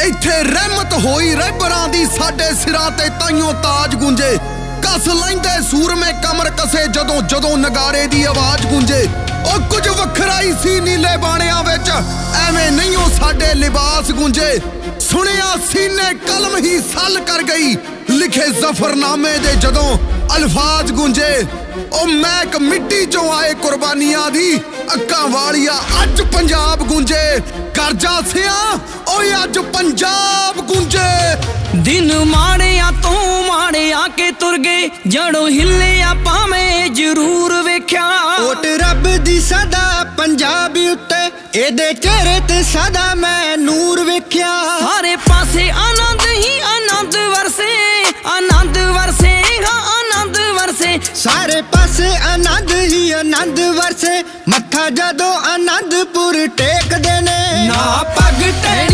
ਇੱਥੇ ਰਹਿਮਤ ਹੋਈ ਰਹਿਬਰਾਂ ਦੀ ਸਾਡੇ ਸਿਰਾਂ ਤੇ ਤਾਈਓ ਤਾਜ ਗੁੰਜੇ। ਕਸ ਲੈਂਦੇ ਸੂਰਮੇ ਕਮਰ ਕਸੇ ਜਦੋਂ ਜਦੋਂ ਨਗਾਰੇ ਦੀ ਆਵਾਜ਼ ਗੁੰਜੇ। ਉਹ ਕੁਝ ਵੱਖਰਾ ਹੀ ਸੀ ਨੀਲੇ ਬਾਣਿਆਂ ਵਿੱਚ, ਐਵੇਂ ਨਹੀਂ ਉਹ ਸਾਡੇ ਲਿਬਾਸ ਗੂੰਜੇ। ਸੁਣਿਆ ਸੀਨੇ ਕਲਮ ਹੀ ਸੱਲ ਕਰ ਗਈ, ਲਿਖੇ ਜ਼ਫਰਨਾਮੇ ਦੇ ਜਦੋਂ ਅਲਫਾਜ਼ ਗੂੰਜੇ। ਉਹ ਮਹਿਕ ਮਿੱਟੀ ਆਏ ਕੁਰਬਾਨੀਆਂ ਦੀ ਅੱਕਾਂ ਵਾਲੀਆ। ਅੱਜ ਪੰਜਾਬ ਗੁੰਜੇ ਕਰਜਾ ਸਿਆ ਓਏ ਅੱਜ ਪੰਜਾਬ ਗੁੰਜੇ। ਦਿਨ ਮਾੜਿਆਂ ਤੋਂ ਮਾੜਿਆ ਕੇ ਤੁਰ ਗਏ ਜੜੋਂ ਹਿੱਲਿਆ ਭਾਵੇਂ ਜ਼ਰੂਰ ਵੇਖਿਆ। ਓਟ ਰੱਬ ਦੀ ਸਦਾ ਪੰਜਾਬ ਉੱਤੇ ਇਹਦੇ ਚਿਹਰੇ ਤੇ ਸਦਾ ਮੈਂ ਨੂਰ ਵੇਖਿਆ। ਸਾਰੇ ਪਾਸੇ ਆਨੰਦ ਹੀ ਆਨੰਦ ਵਰਸੇ ਆਨੰਦ ਵਰਸੇ ਹਾਂ ਆਨੰਦ ਵਰਸੇ। ਸਾਰੇ ਪਾਸੇ ਆਨੰਦ ਆਨੰਦ ਵਰਸੇ ਮੱਥਾ ਜਦੋਂ ਆਨੰਦਪੁਰ ਟੇਕਦੇ ਨੇ। ਨਾ ਪੱਗ ਟੇ